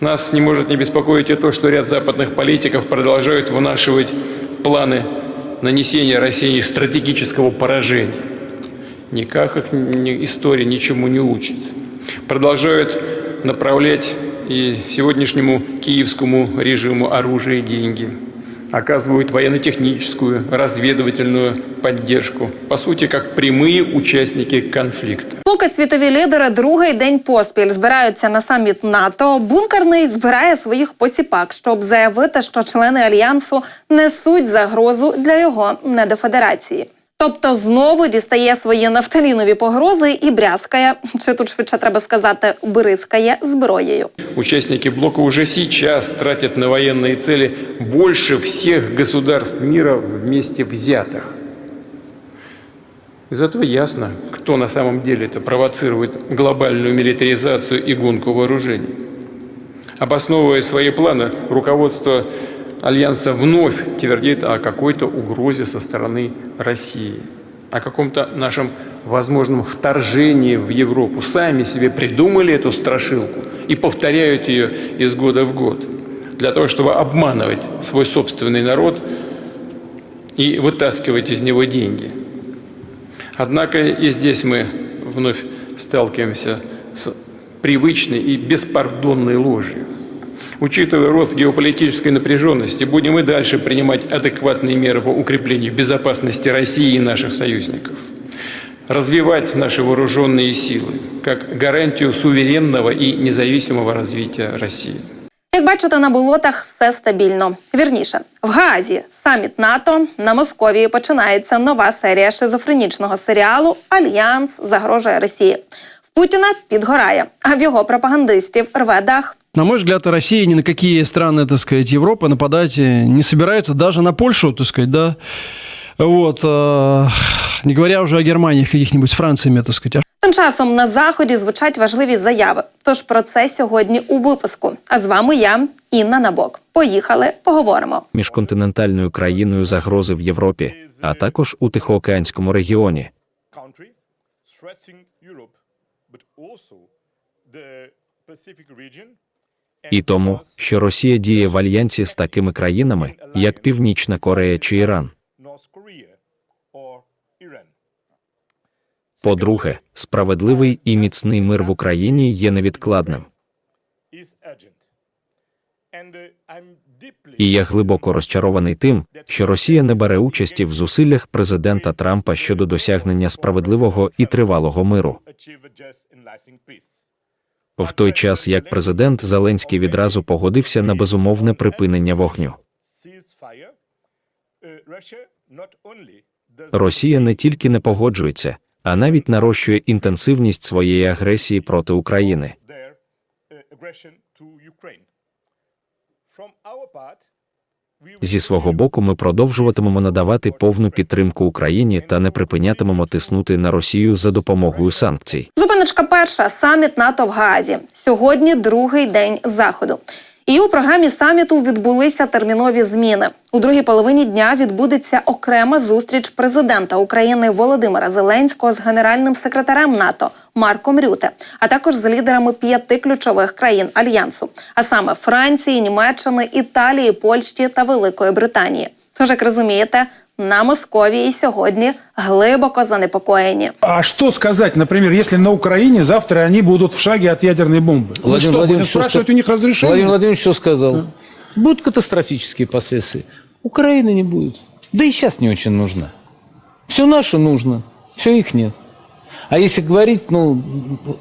Нас не может не беспокоить и то, что ряд западных политиков продолжают вынашивать планы нанесения России стратегического поражения. Никак их история ничему не учит. Продолжают направлять и сегодняшнему киевскому режиму оружие и деньги. Оказывают военно-техническую, разведывательную поддержку. По сути, как прямые участники конфликта. Поки світові лідери другий день поспіль збираються на саміт НАТО, бункерний збирає своїх посіпак, щоб заявити, що члени альянсу несуть загрозу для його недофедерації. Тобто знову дістає свої нафталінові погрози і брязкає, чи тут швидше треба сказати, бризкає зброєю. Участники блока уже сейчас тратят на военные цели больше всех государств мира вместе взятых. Из этого ясно, кто на самом деле это провоцирует глобальную милитаризацию и гонку вооружений. Обосновывая свои планы, руководство Альянса вновь твердит о какой-то угрозе со стороны России, о каком-то нашем возможном вторжении в Европу. Сами себе придумали эту страшилку и повторяют ее из года в год для того, чтобы обманывать свой собственный народ и вытаскивать из него деньги. Однако и здесь мы вновь сталкиваемся с привычной и беспардонной ложью. Учитывая рост геополитической напряженности, будем и дальше принимать адекватные меры по укреплению безопасности России и наших союзников. Развивать наши вооруженные силы как гарантию суверенного и независимого развития России. Як бачите, на болотах все стабільно. Вірніше, в Гаазі саміт НАТО на Московії починається нова серія шизофренічного серіалу Альянс загрожує Росії. В Путіна підгорає, а в його пропагандистів рве дах. На мой взгляд, Россия ни на какие страны, так сказать, Европы нападать э, не собирается, даже на Польшу, так сказать, да. Вот, э, не говоря уже о Германии, каких-нибудь с Франциями, так сказать. А Тим часом на заході звучать важливі заяви. Тож про це сьогодні у випуску. А з вами я, Інна Набок. Поїхали, поговоримо. міжконтинентальною країною загрози в Європі, а також у Тихоокеанському регіоні. country threatening Europe, but also the Pacific region. і тому, що Росія діє в альянсі з такими країнами, як Північна Корея чи Іран. По-друге, справедливий і міцний мир в Україні є невідкладним. І я глибоко розчарований тим, що Росія не бере участі в зусиллях президента Трампа щодо досягнення справедливого і тривалого миру. В той час як президент Зеленський відразу погодився на безумовне припинення вогню. Росія не тільки не погоджується, а навіть нарощує інтенсивність своєї агресії проти України. Зі свого боку, ми продовжуватимемо надавати повну підтримку Україні та не припинятимемо тиснути на Росію за допомогою санкцій. Зупиночка перша саміт НАТО в Гаазі. Сьогодні другий день заходу. І у програмі саміту відбулися термінові зміни. У другій половині дня відбудеться окрема зустріч президента України Володимира Зеленського з генеральним секретарем НАТО Марком Рюте, а також з лідерами п'яти ключових країн альянсу, а саме Франції, Німеччини, Італії, Польщі та Великої Британії. Тож, як розумієте, на Московії сьогодні глибоко занепокоєні. А что сказать, например, если на Украине завтра они будут в шаге от ядерной бомбы? Мы Владимир что, будем Владимирович, что спрашивать ска- у них разрешение? Владимир Владимирович что сказал? Будут катастрофические последствия. Украины не будет. Да и сейчас не очень нужна. Все наше нужно, все их нет. А если говорить, ну,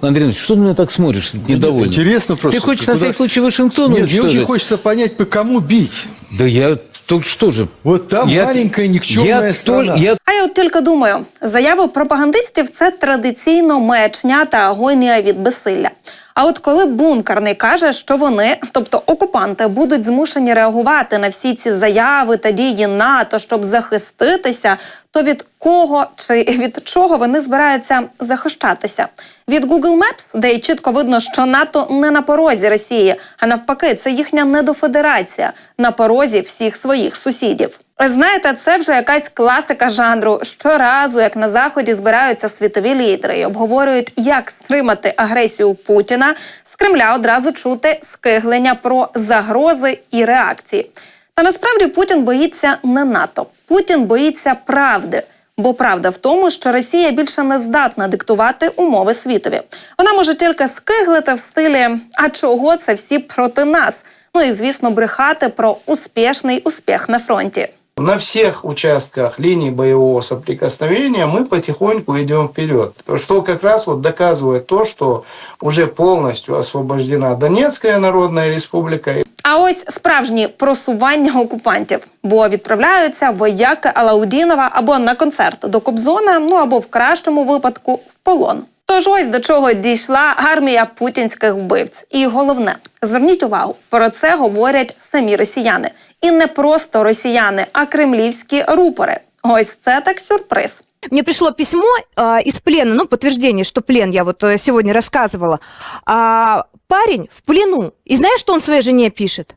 Андрей Иванович, что ты на меня так смотришь, недовольно? Интересно просто. Ты хочешь Куда- на всякий случай Вашингтон Нет, мне уничтожить? очень хочется понять, по кому бить. Да я только что же. Вот там Я- маленькая никчемная я страна. толь- я А я от тільки думаю, заяви пропагандистів це традиційно маячня та агонія від безсилля. А от коли бункерний каже, що вони, тобто окупанти, будуть змушені реагувати на всі ці заяви та дії НАТО, щоб захиститися, То від кого чи від чого вони збираються захищатися? Від Google Maps, де чітко видно, що НАТО не на порозі Росії, а навпаки, це їхня недофедерація на порозі всіх своїх сусідів. Знаєте, це вже якась класика жанру. Щоразу, як на заході збираються світові лідери і обговорюють, як стримати агресію Путіна, з Кремля одразу чути скиглення про загрози і реакції. Та насправді Путін боїться не НАТО. Путін боїться правди. Бо правда в тому, що Росія більше не здатна диктувати умови світові. Вона може тільки скиглити в стилі А чого це всі проти нас? Ну і звісно, брехати про успішний успіх на фронті. На всех участках линии боевого соприкосновения мы потихоньку идем вперед, что как раз вот доказывает то, что уже полностью освобождена Донецкая Народная Республика Ось справжні просування окупантів, бо відправляються вояки Алаудінова або на концерт до Кобзона, ну або в кращому випадку в полон. Тож ось до чого дійшла армія путінських вбивць. І головне, зверніть увагу, про це говорять самі росіяни. І не просто росіяни, а кремлівські рупори. Ось це так сюрприз. Мне пришло письмо а, из плена, ну, подтверждение, что плен, я вот э, сегодня рассказывала. А, парень в плену. И знаешь, что он своей жене пишет?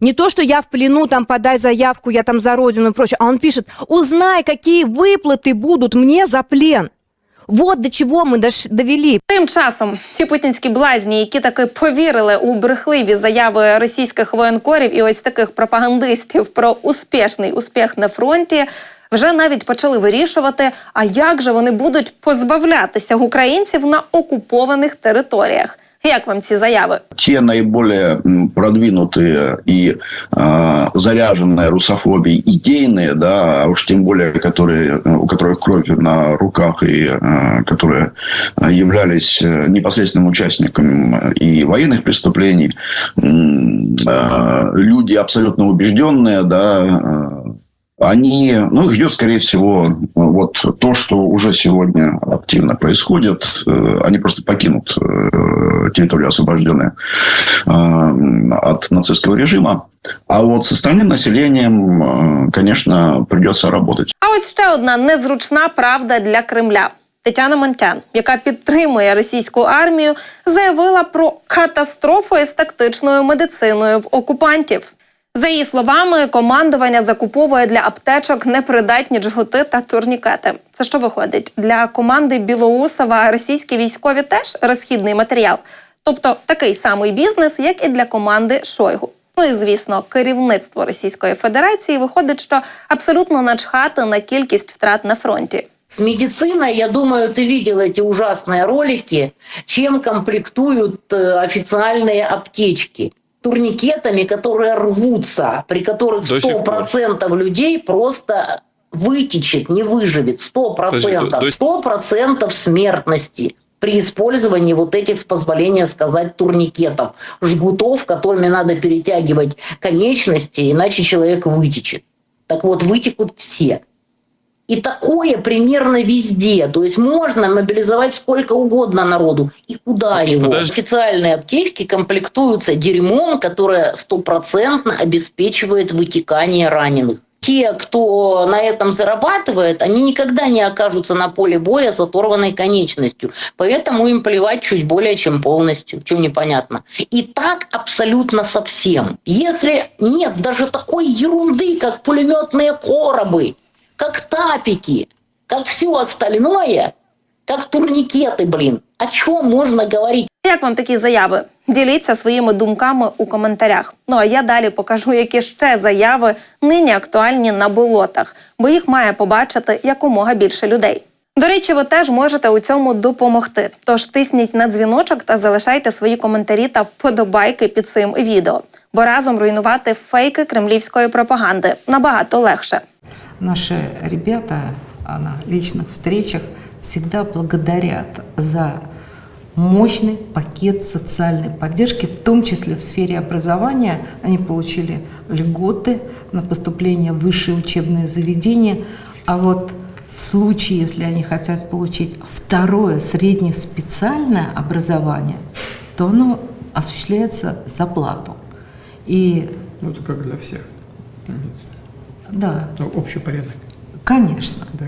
Не то, что я в плену, там, подай заявку, я там за родину и прочее, а он пишет, узнай, какие выплаты будут мне за плен. Вот до чего мы дош- довели. Тим часом ті путінські блазні, які таки повірили у брехливі заяви російських воєнкорів і ось таких пропагандистів про успішний успіх на фронті, вже навіть почали вирішувати, а як же вони будуть позбавлятися українців на окупованих територіях. Як вам ці заяви? те наиболее м, продвинутые и э, заряженные русофобией идейные, да, а уж тем более, которые, э, у которых кровь на руках и э, которые э, являлись э, непосредственным участником э, и военных преступлений, м, э, люди абсолютно убежденные, да, э, они, ну, их ждет, скорее всего, вот то, что уже сегодня активно происходит. Э, Они просто покинут э, территорию, освобожденную э, от нацистского режима. А вот со стороны населением, э, конечно, придется работать. А ось ще одна незручна правда для Кремля. Тетяна Монтян, яка підтримує російську армію, заявила про катастрофу із тактичною медициною в окупантів. За її словами, командування закуповує для аптечок непридатні джгути та турнікети. Це що виходить для команди Білоусова російські військові теж розхідний матеріал, тобто такий самий бізнес, як і для команди Шойгу. Ну і звісно, керівництво Російської Федерації виходить, що абсолютно начхати на кількість втрат на фронті. С медициной, я думаю, ты видел эти ужасные ролики, чем комплектуют э, официальные аптечки. Турникетами, которые рвутся, при которых До сих пор. 100% людей просто вытечет, не выживет. 100%. То есть до- 100% смертности при использовании вот этих, с позволения сказать, турникетов, жгутов, которыми надо перетягивать конечности, иначе человек вытечет. Так вот, вытекут все. И такое примерно везде. То есть можно мобилизовать сколько угодно народу. И куда его? Подожди. Официальные аптечки комплектуются дерьмом, которое стопроцентно обеспечивает вытекание раненых. Те, кто на этом зарабатывает, они никогда не окажутся на поле боя с оторванной конечностью. Поэтому им плевать чуть более чем полностью. Чем непонятно. И так абсолютно со всем. Если нет даже такой ерунды, как пулеметные коробы, как тапики, как все остальное, как турникеты, блин. О чем можно говорить? Як вам такі заяви? Діліться своїми думками у коментарях. Ну а я далі покажу, які ще заяви нині актуальні на болотах, бо їх має побачити якомога більше людей. До речі, ви теж можете у цьому допомогти. Тож тисніть на дзвіночок та залишайте свої коментарі та вподобайки під цим відео, бо разом руйнувати фейки кремлівської пропаганди набагато легше. Наши ребята а, на личных встречах всегда благодарят за мощный пакет социальной поддержки, в том числе в сфере образования. Они получили льготы на поступление в высшие учебные заведения. А вот в случае, если они хотят получить второе среднеспециальное образование, то оно осуществляется за плату. И Ну, это как для всех. Да, Общий порядок. конечно. Да.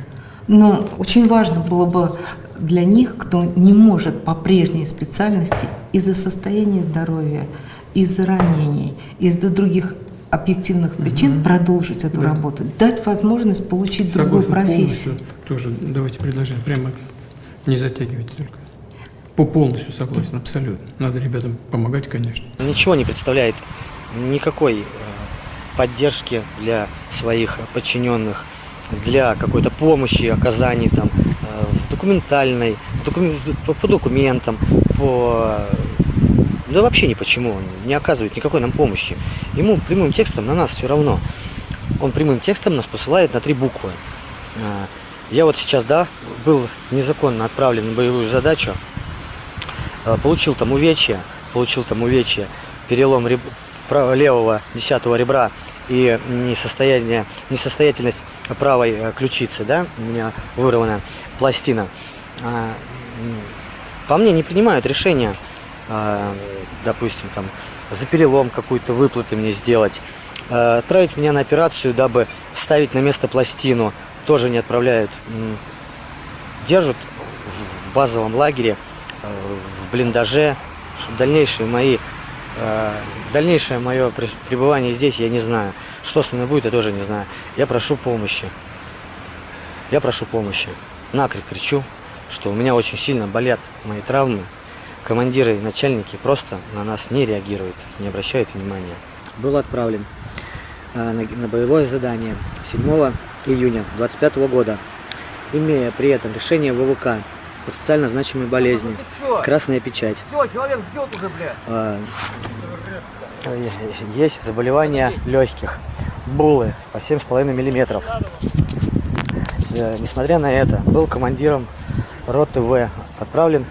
Но очень важно было бы для них, кто не может по прежней специальности из-за состояния здоровья, из-за ранений, из-за других объективных причин продолжить эту работу, дать возможность получить другую Согласен профессию. полностью. Тоже давайте предложение. Прямо не затягивайте только. По полностью согласен, абсолютно. Надо ребятам помогать, конечно. Ничего не представляет никакой э, поддержки для своих подчиненных, для какой-то помощи, оказаний там э, в документальной, по, документам, по да вообще ни почему он не оказывает никакой нам помощи. Ему прямым текстом на нас все равно. Он прямым текстом нас посылает на три буквы. Э, Я вот сейчас, да, был незаконно отправлен на боевую задачу, Э, получил там увечья, получил там увечья, перелом реб- левого десятого ребра и несостояние, несостоятельность правой э, ключицы, да, у меня вырвана пластина. А, По мне не принимают решения, а, допустим, там, за перелом какую-то выплаты мне сделать, а, отправить меня на операцию, дабы вставить на место пластину, тоже не отправляют. Держат в- базовом лагере, э, в блиндаже, дальнейшие мои дальнейшее мое пре- пребывание здесь я не знаю. Что со мной будет, я тоже не знаю. Я прошу помощи. Я прошу помощи. Накрик кричу, что у меня очень сильно болят мои травмы. Командиры и начальники просто на нас не реагируют, не обращают внимания. Был отправлен э, на, на боевое задание 7 июня 25 года, имея при этом решение ВВК по социально значимой болезни, красная печать. Все, человек ждет уже, блядь. Есть заболевания легких, булы по 7,5 миллиметров. Э, Несмотря на это, был командиром роты В, отправлен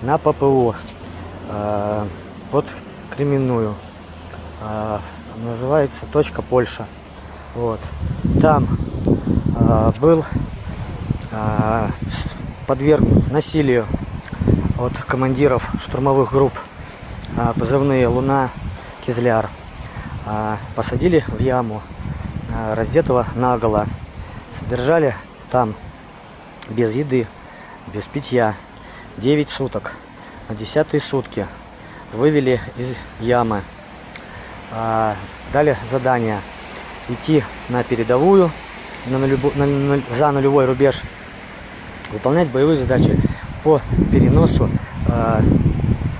на ППУ э, под Кременную. Э, Называется точка Польша. Вот. Там был подвергнут насилию от командиров штурмовых групп позывные Луна, Кизляр. А, Посадили в яму, а, раздетого наголо. Содержали там без еды, без питья 9 суток. На десятые сутки вывели из ямы. А, Дали задание идти на передовую на нулебо- на нуль- за нулевой рубеж, выполнять боевые задачи по переносу,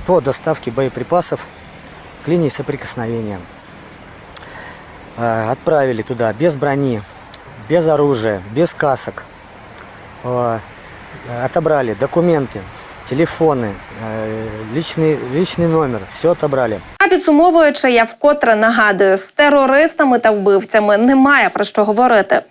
по доставке боеприпасов к линии соприкосновения. Э, Отправили туда без брони, без оружия, без касок. Э, Отобрали документы, телефони, е, личний, личний номер, все отобрали. А підсумовуючи, я вкотре нагадую, з терористами та вбивцями немає про що говорити,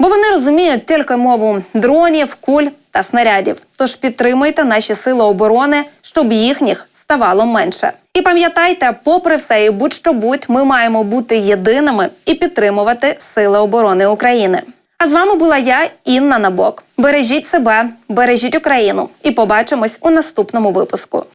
бо вони розуміють тільки мову дронів, куль та снарядів. Тож підтримуйте наші сили оборони, щоб їхніх ставало менше. І пам'ятайте, попри все і будь-що будь, ми маємо бути єдиними і підтримувати сили оборони України. А з вами була я, Інна Набок. Бережіть себе, бережіть Україну, і побачимось у наступному випуску.